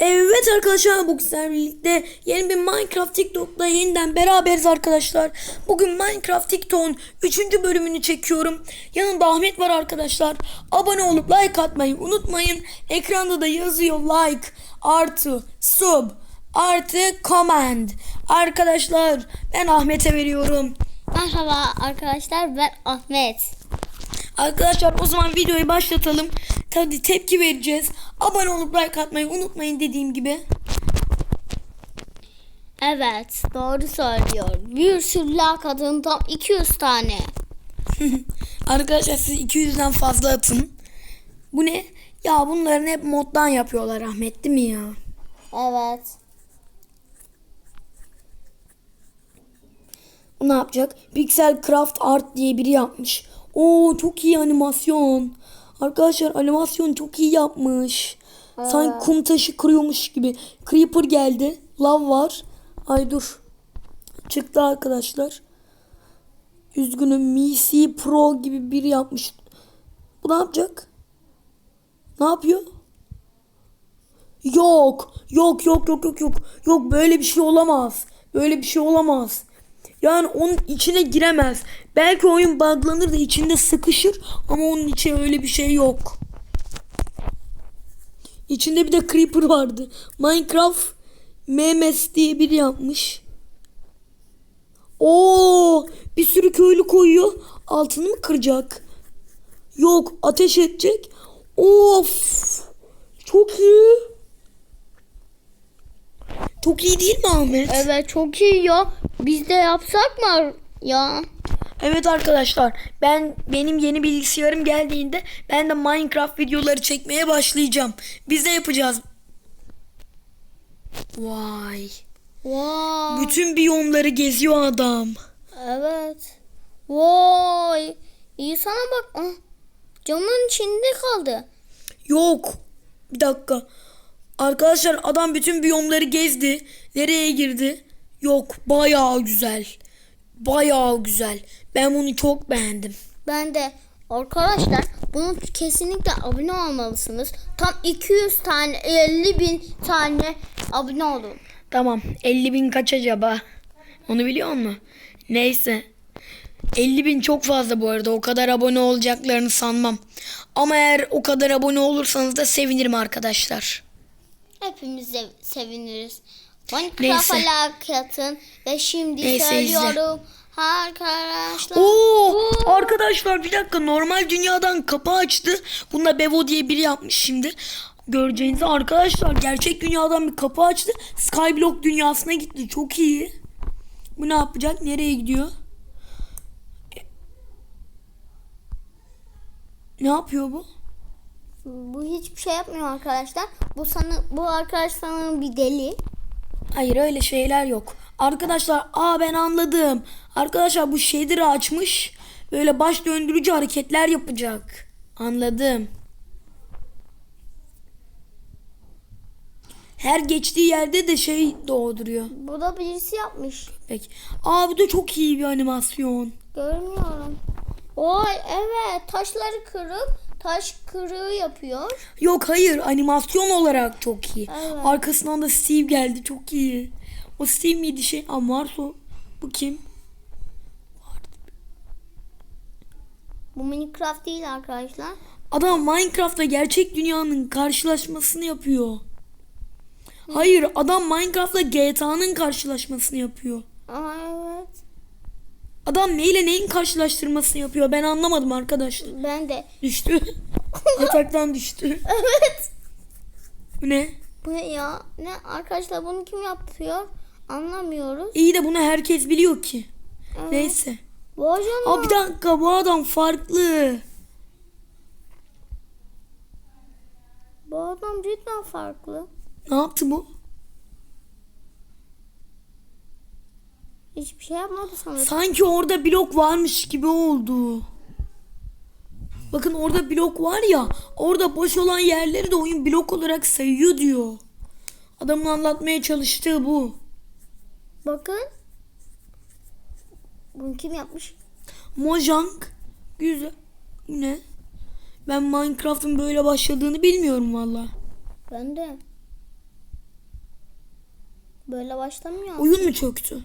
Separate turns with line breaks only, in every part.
Evet arkadaşlar bugün sizlerle birlikte yeni bir Minecraft TikTok'ta yeniden beraberiz arkadaşlar. Bugün Minecraft TikTok'un 3. bölümünü çekiyorum. Yanında Ahmet var arkadaşlar. Abone olup like atmayı unutmayın. Ekranda da yazıyor like artı sub artı command. Arkadaşlar ben Ahmet'e veriyorum.
Merhaba arkadaşlar ben Ahmet.
Arkadaşlar o zaman videoyu başlatalım. Tabii tepki vereceğiz. Abone olup like atmayı unutmayın dediğim gibi.
Evet doğru söylüyor. Bir sürü like atın tam 200 tane.
Arkadaşlar siz 200'den fazla atın. Bu ne? Ya bunların hep moddan yapıyorlar Ahmet değil mi ya?
Evet.
Bu ne yapacak? Pixel Craft Art diye biri yapmış. Oo çok iyi animasyon. Arkadaşlar animasyon çok iyi yapmış. Sanki kum taşı kırıyormuş gibi. Creeper geldi. Lav var. Ay dur. Çıktı arkadaşlar. Üzgünüm. MC Pro gibi biri yapmış. Bu ne yapacak? Ne yapıyor? Yok. Yok yok yok yok yok. Yok böyle bir şey olamaz. Böyle bir şey olamaz. Yani onun içine giremez. Belki oyun buglanır da içinde sıkışır ama onun içi öyle bir şey yok. İçinde bir de creeper vardı. Minecraft memes diye biri yapmış. Oo, bir sürü köylü koyuyor. Altını mı kıracak? Yok, ateş edecek. Of! Çok iyi. Çok iyi değil mi Ahmet?
Evet çok iyi ya. Biz de yapsak mı ya?
Evet arkadaşlar ben benim yeni bilgisayarım geldiğinde ben de Minecraft videoları çekmeye başlayacağım. Biz de yapacağız. Vay.
Vay.
Bütün biyomları geziyor adam.
Evet. Vay. İyi sana bak. Ah, Camın içinde kaldı.
Yok. Bir dakika. Arkadaşlar adam bütün biyomları gezdi. Nereye girdi? Yok. Bayağı güzel. Bayağı güzel. Ben bunu çok beğendim.
Ben de arkadaşlar bunu kesinlikle abone olmalısınız. Tam 200 tane 50 bin tane abone olun.
Tamam. 50 bin kaç acaba? Onu biliyor musun? Neyse. 50 bin çok fazla bu arada. O kadar abone olacaklarını sanmam. Ama eğer o kadar abone olursanız da sevinirim arkadaşlar.
Hepimiz de seviniriz. Minecraft alakatın ve şimdi
Neyse, izle.
söylüyorum. Arkadaşlar.
Oo, arkadaşlar bir dakika normal dünyadan kapı açtı. Bunda Bevo diye biri yapmış şimdi. Göreceğiniz arkadaşlar gerçek dünyadan bir kapı açtı. Skyblock dünyasına gitti. Çok iyi. Bu ne yapacak? Nereye gidiyor? Ne yapıyor bu?
Bu hiçbir şey yapmıyor arkadaşlar. Bu sana bu arkadaş sanırım bir deli.
Hayır öyle şeyler yok. Arkadaşlar aa ben anladım. Arkadaşlar bu shader'ı açmış. Böyle baş döndürücü hareketler yapacak. Anladım. Her geçtiği yerde de şey doğduruyor.
Bu da birisi yapmış.
Peki. Aa bu da çok iyi bir animasyon.
Görmüyorum. Oy evet taşları kırıp taş kırığı yapıyor.
Yok hayır animasyon olarak çok iyi.
Evet.
Arkasından da Steve geldi çok iyi. O Steve miydi şey? Aa Marso. Bu kim?
Bu Minecraft değil arkadaşlar.
Adam Minecraft'ta gerçek dünyanın karşılaşmasını yapıyor. Hayır adam Minecraft'la GTA'nın karşılaşmasını yapıyor.
Aa evet.
Adam neyle neyin karşılaştırmasını yapıyor ben anlamadım arkadaşlar.
Ben de.
Düştü. Yataktan düştü.
Evet.
Bu ne?
Bu ne ya? Ne arkadaşlar bunu kim yapıyor? Anlamıyoruz.
İyi de bunu herkes biliyor ki.
Evet.
Neyse.
Canına.
Aa bir dakika bu adam farklı.
Bu adam cidden farklı.
Ne yaptı bu?
Hiçbir şey yapmadı sanırım.
Sanki orada blok varmış gibi oldu. Bakın orada blok var ya. Orada boş olan yerleri de oyun blok olarak sayıyor diyor. Adamın anlatmaya çalıştığı bu.
Bakın. Bunu kim yapmış?
Mojang. Güzel. Bu ne? Ben Minecraft'ın böyle başladığını bilmiyorum valla.
Ben de. Böyle başlamıyor.
Oyun mu çöktü?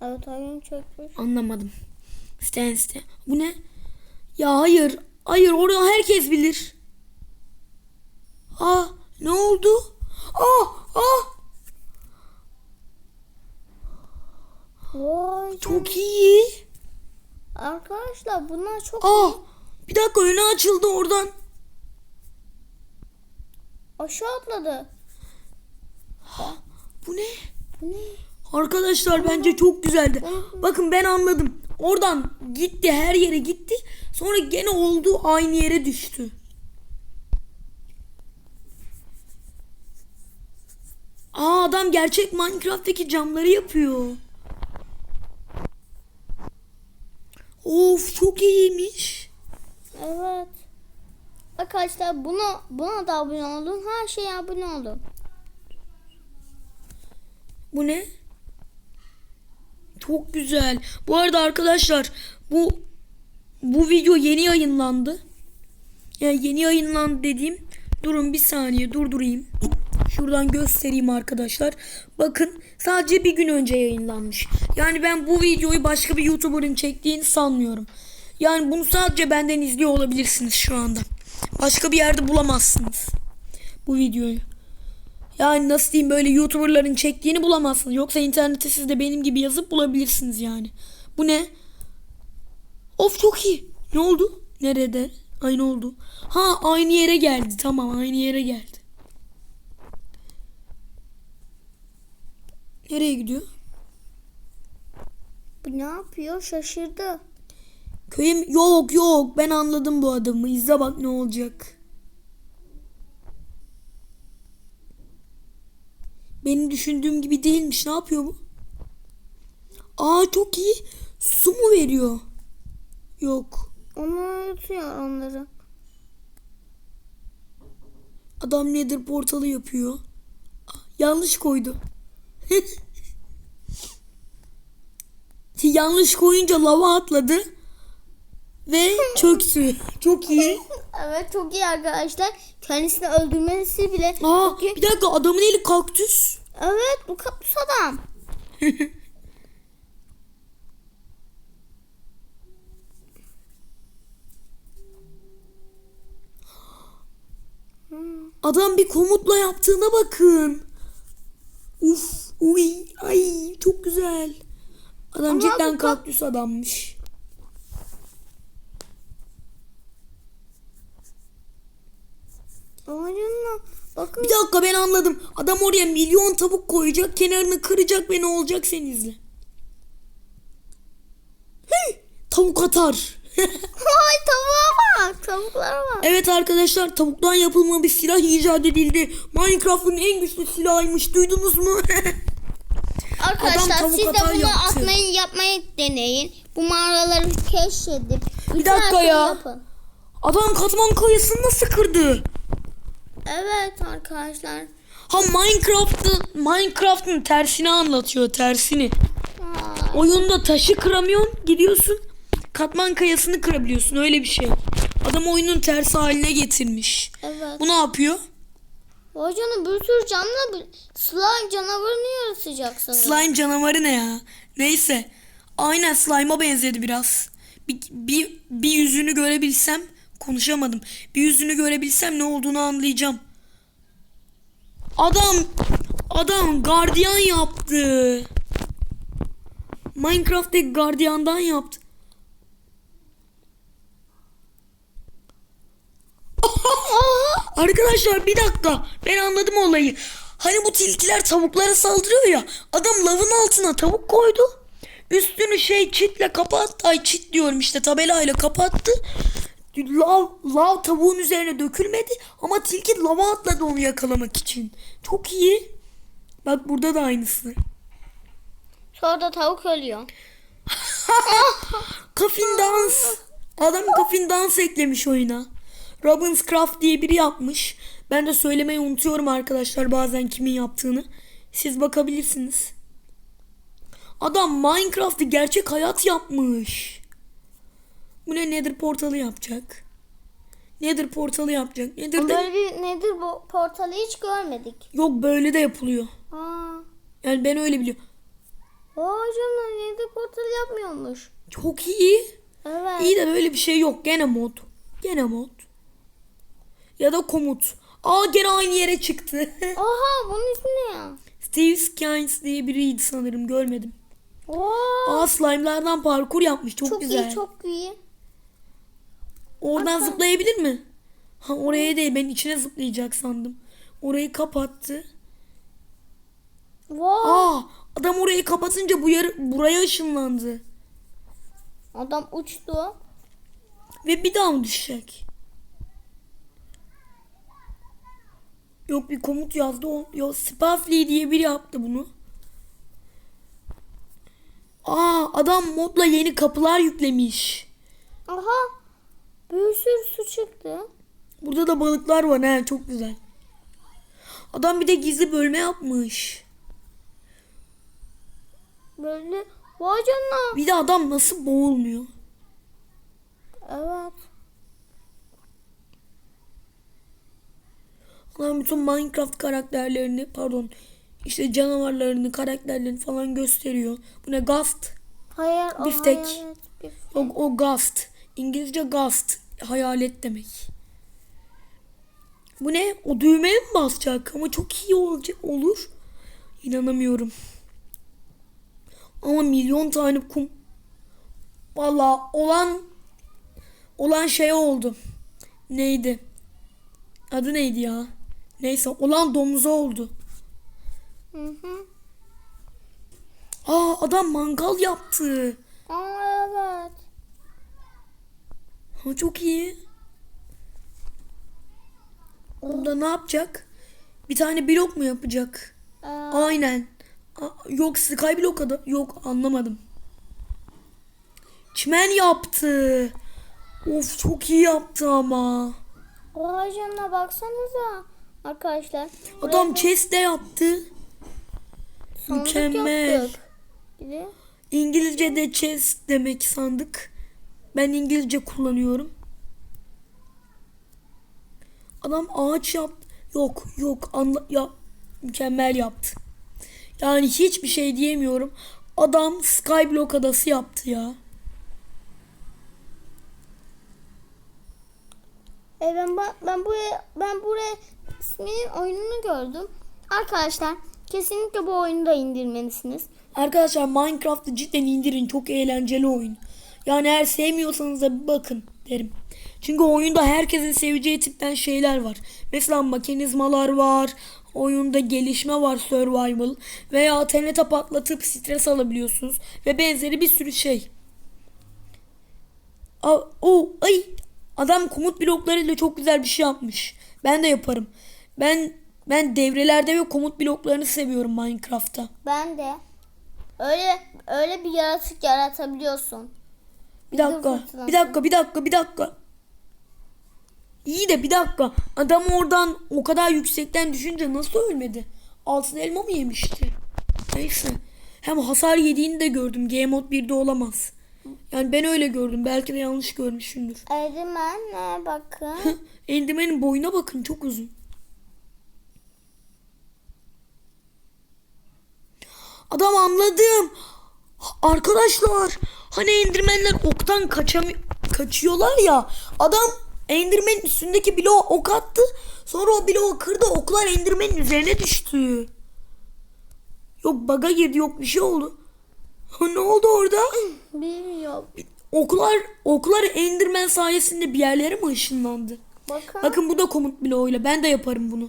Evet oyun çökmüş.
Anlamadım. Stance'de. Bu ne? Ya hayır. Hayır orada herkes bilir. Aa ne oldu? Aa aa
Vay.
çok iyi.
Arkadaşlar bunlar çok
Aa bir dakika önü açıldı oradan.
aşağı atladı.
Bu ne?
Bu ne?
Arkadaşlar bence çok güzeldi. Bakın ben anladım. Oradan gitti her yere gitti. Sonra gene olduğu aynı yere düştü. Aa adam gerçek Minecraft'taki camları yapıyor. Of çok iyiymiş.
Evet. Arkadaşlar bunu buna da abone olun. Her şeye abone olun.
Bu ne? Çok güzel. Bu arada arkadaşlar bu bu video yeni yayınlandı. Yani yeni yayınlandı dediğim durun bir saniye durdurayım. Şuradan göstereyim arkadaşlar. Bakın sadece bir gün önce yayınlanmış. Yani ben bu videoyu başka bir YouTuber'ın çektiğini sanmıyorum. Yani bunu sadece benden izliyor olabilirsiniz şu anda. Başka bir yerde bulamazsınız bu videoyu. Yani nasıl diyeyim böyle YouTuber'ların çektiğini bulamazsınız. Yoksa internette siz de benim gibi yazıp bulabilirsiniz yani. Bu ne? Of çok iyi. Ne oldu? Nerede? Aynı oldu. Ha aynı yere geldi. Tamam aynı yere geldi. Nereye gidiyor?
Bu ne yapıyor? Şaşırdı.
Köye mi? Yok yok ben anladım bu adamı. İzle bak ne olacak. Benim düşündüğüm gibi değilmiş. Ne yapıyor bu? Aa çok iyi. Su mu veriyor? Yok.
Onu yutuyor onları.
Adam nedir portalı yapıyor. Yanlış koydu. yanlış koyunca lava atladı. Ve çöktü. Çok iyi.
Evet çok iyi arkadaşlar. Kendisini öldürmesi bile
Aa,
çok iyi.
bir dakika adamın eli kaktüs.
Evet bu kaktüs adam.
Adam bir komutla yaptığına bakın. Uf, uy, ay çok güzel. Adam
Ama
cidden kaktüs adammış.
Oyunla bakın.
Bir dakika ben anladım. Adam oraya milyon tavuk koyacak, kenarını kıracak ve ne olacak sen izle. Hıh, tavuk atar.
Ay tavuğa bak. Tavuklara bak.
evet arkadaşlar tavuktan yapılma bir silah icat edildi. Minecraft'ın en güçlü silahıymış duydunuz mu?
Arkadaşlar siz de bunu
yaptı.
atmayı yapmayı deneyin. Bu mağaraları keşfedip.
Bir dakika ya.
Yapın.
Adam katman kayasını nasıl kırdı?
Evet arkadaşlar.
Ha Minecraft'ın Minecraft'ın tersini anlatıyor tersini.
Ay,
Oyunda taşı kıramıyorsun gidiyorsun katman kayasını kırabiliyorsun öyle bir şey. Adam oyunun tersi haline getirmiş.
Evet.
Bu ne yapıyor?
O canım bir sürü canlı slime canavarını yaratacaksınız.
Slime canavarı ne ya? Neyse. Aynen slime'a benzedi biraz. Bir, bir, bir yüzünü görebilsem konuşamadım. Bir yüzünü görebilsem ne olduğunu anlayacağım. Adam adam gardiyan yaptı. Minecraft'taki gardiyandan yaptı. Arkadaşlar bir dakika ben anladım olayı. Hani bu tilkiler tavuklara saldırıyor ya. Adam lavın altına tavuk koydu. Üstünü şey çitle kapattı. Ay çit diyorum işte tabelayla kapattı. Lav, lav tavuğun üzerine dökülmedi ama tilki lava atladı onu yakalamak için. Çok iyi. Bak burada da aynısı.
Sonra da tavuk ölüyor.
Kafin dans. Adam kafin dans eklemiş oyuna. Robin's Craft diye biri yapmış. Ben de söylemeyi unutuyorum arkadaşlar bazen kimin yaptığını. Siz bakabilirsiniz. Adam Minecraft'ı gerçek hayat yapmış. Bu ne nedir portalı yapacak. Nether portalı yapacak. Nether'de
Böyle bir nedir bu portalı hiç görmedik.
yok böyle de yapılıyor.
Aa.
Yani ben öyle biliyorum.
Vay canına nedir portalı yapmıyormuş.
Çok iyi.
Evet.
İyi de böyle bir şey yok. Gene mod. Gene mod. Ya da komut. Aa gene aynı yere çıktı.
Oha bunun ismi ne ya?
Steve Skines diye biriydi sanırım görmedim.
Oo.
Aa slime'lardan parkur yapmış. Çok,
çok
güzel.
iyi çok iyi.
Oradan zıplayabilir mi? Ha oraya değil ben içine zıplayacak sandım. Orayı kapattı.
Vay.
Aa adam orayı kapatınca bu yer buraya ışınlandı.
Adam uçtu.
Ve bir daha mı düşecek? Yok bir komut yazdı. O, yok Spafly diye biri yaptı bunu. Aa adam modla yeni kapılar yüklemiş.
Aha. Bir sürü su çıktı.
Burada da balıklar var he çok güzel. Adam bir de gizli bölme yapmış.
Böyle vay canına.
Bir de adam nasıl boğulmuyor?
Evet.
Adam bütün Minecraft karakterlerini pardon işte canavarlarını karakterlerini falan gösteriyor. Bu ne Ghost?
Hayır. o
Biftek.
hayalet, bif-
Yok o Ghost. İngilizce Ghost. Hayalet demek. Bu ne? O düğmeye mi basacak? Ama çok iyi olacak, olur. İnanamıyorum. Ama milyon tane kum. Valla olan olan şey oldu. Neydi? Adı neydi ya? Neyse olan domuza oldu.
Hı hı.
Aa adam mangal yaptı.
Aa evet.
Ha, çok iyi. Onda ne yapacak? Bir tane blok mu yapacak?
Ee,
Aynen. A- Yok Skyblock adı. Yok anlamadım. Çimen yaptı. Of çok iyi yaptı ama.
Vay canına baksanıza. Arkadaşlar.
Adam chest de yaptı.
sandık
mükemmel.
yaptık.
İngilizce'de chest demek sandık. Ben İngilizce kullanıyorum. Adam ağaç yaptı. Yok yok anla ya mükemmel yaptı. Yani hiçbir şey diyemiyorum. Adam Skyblock adası yaptı ya.
E ben ben buraya ben buraya isminin oyununu gördüm. Arkadaşlar kesinlikle bu oyunu da indirmelisiniz.
Arkadaşlar Minecraft'ı cidden indirin. Çok eğlenceli oyun. Yani eğer sevmiyorsanız da bakın derim. Çünkü oyunda herkesin seveceği tipten şeyler var. Mesela mekanizmalar var. Oyunda gelişme var survival. Veya TNT patlatıp stres alabiliyorsunuz. Ve benzeri bir sürü şey. A o ay adam komut bloklarıyla çok güzel bir şey yapmış. Ben de yaparım. Ben ben devrelerde ve komut bloklarını seviyorum Minecraft'ta.
Ben de öyle öyle bir yaratık yaratabiliyorsun.
Bir dakika, bir dakika, bir dakika, bir dakika. İyi de bir dakika. Adam oradan o kadar yüksekten düşünce nasıl ölmedi? Altın elma mı yemişti? Neyse. Hem hasar yediğini de gördüm. Game Mode 1'de olamaz. Yani ben öyle gördüm. Belki de yanlış görmüşümdür.
Erdimenle bakın.
Enderman'in boyuna bakın çok uzun. Adam anladım. Arkadaşlar hani Enderman'ler oktan kaçamı kaçıyorlar ya. Adam Enderman'in üstündeki bloğa ok attı. Sonra o bloğu kırdı. Oklar Enderman'in üzerine düştü. Yok baga girdi yok bir şey oldu. ne oldu orada?
Bilmiyorum.
Oklar oklar Enderman sayesinde bir yerlere mi ışınlandı?
Bakın.
Bakın bu da komut bloğuyla. Ben de yaparım bunu.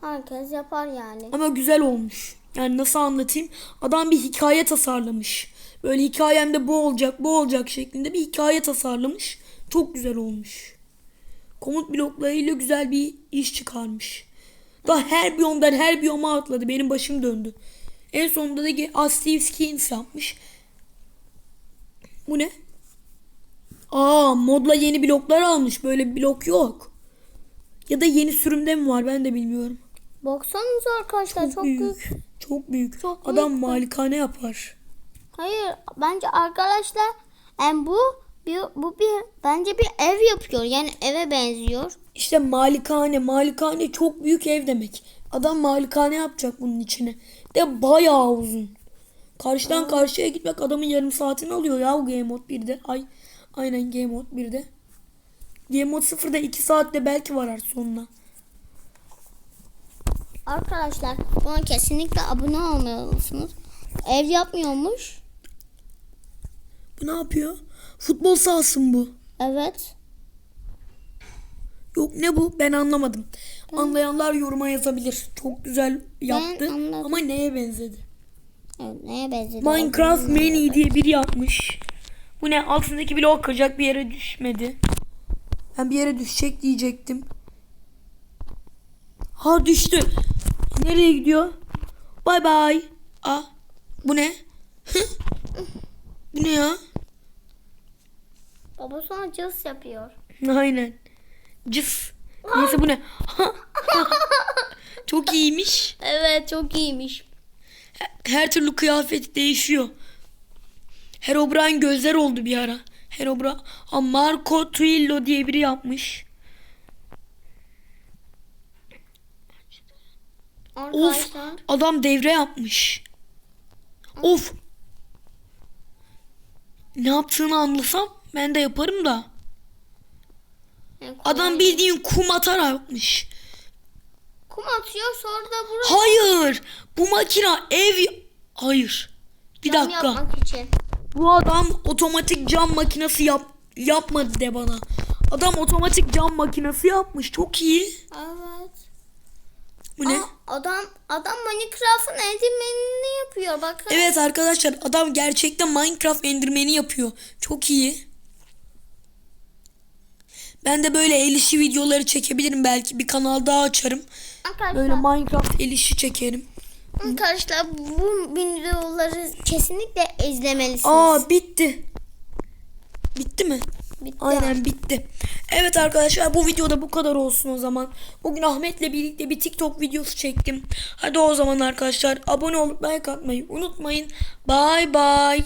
Herkes yapar yani.
Ama güzel olmuş. Yani nasıl anlatayım? Adam bir hikaye tasarlamış. Böyle hikayemde bu olacak, bu olacak şeklinde bir hikaye tasarlamış. Çok güzel olmuş. Komut bloklarıyla güzel bir iş çıkarmış. Daha her biyomdan her biyoma atladı. Benim başım döndü. En sonunda da ki "Aa, Steve Skins yapmış. Bu ne? Aa modla yeni bloklar almış. Böyle bir blok yok. Ya da yeni sürümde mi var ben de bilmiyorum.
Baksanıza arkadaşlar çok, büyük.
Çok büyük.
Çok
Adam
büyük.
malikane yapar.
Hayır bence arkadaşlar yani bu Bir, bu bir bence bir ev yapıyor. Yani eve benziyor.
İşte malikane. Malikane çok büyük ev demek. Adam malikane yapacak bunun içine. De bayağı uzun. Karşıdan karşıya gitmek adamın yarım saatini alıyor ya o Game Mode 1'de. Ay aynen Game Mode 1'de. Game Mode 0'da 2 saatte belki varar sonuna.
Arkadaşlar buna kesinlikle abone olmalısınız. Ev yapmıyormuş.
Bu ne yapıyor? Futbol sahası mı bu?
Evet.
Yok ne bu? Ben anlamadım. Anlayanlar yoruma yazabilir. Çok güzel yaptı ama neye benzedi?
evet neye benzedi?
Minecraft Mini diye biri yapmış. Bu ne? Altındaki blok kıracak bir yere düşmedi. Ben bir yere düşecek diyecektim. Ha düştü. Nereye gidiyor? Bay bay. Aa, bu ne? bu ne ya?
Baba sonra cız yapıyor.
Aynen. Cıs. Neyse bu ne? Çok iyiymiş.
Evet çok iyiymiş.
Her türlü kıyafet değişiyor. Herobrine gözler oldu bir ara. Herobrine. Ha, Marco Tuillo diye biri yapmış. Of
Arkadaşlar.
adam devre yapmış. Of. Ne yaptığını anlasam ben de yaparım da.
yani
Adam bildiğin kum atar yapmış.
kum atıyor sonra da buraya
Hayır. Bu makina ev... Hayır. Bir
cam
dakika.
yapmak için.
Bu adam otomatik cam makinesi yap yapmadı de bana. Adam otomatik cam makinesi yapmış. Çok iyi.
Evet.
Bu ne?
Aa, adam adam Minecraft'ın endirmenini yapıyor bakın.
Evet arkadaşlar adam gerçekten Minecraft endirmeni yapıyor. Çok iyi. Ben de böyle el işi videoları çekebilirim belki. Bir kanal daha açarım.
Arkadaşlar,
Böyle Minecraft el işi çekerim.
arkadaşlar bu videoları kesinlikle izlemelisiniz.
Aa bitti. Bitti mi?
Bitti.
Aynen bitti. Evet arkadaşlar bu videoda bu kadar olsun o zaman. Bugün Ahmet'le birlikte bir TikTok videosu çektim. Hadi o zaman arkadaşlar abone olup like atmayı unutmayın. Bye bye.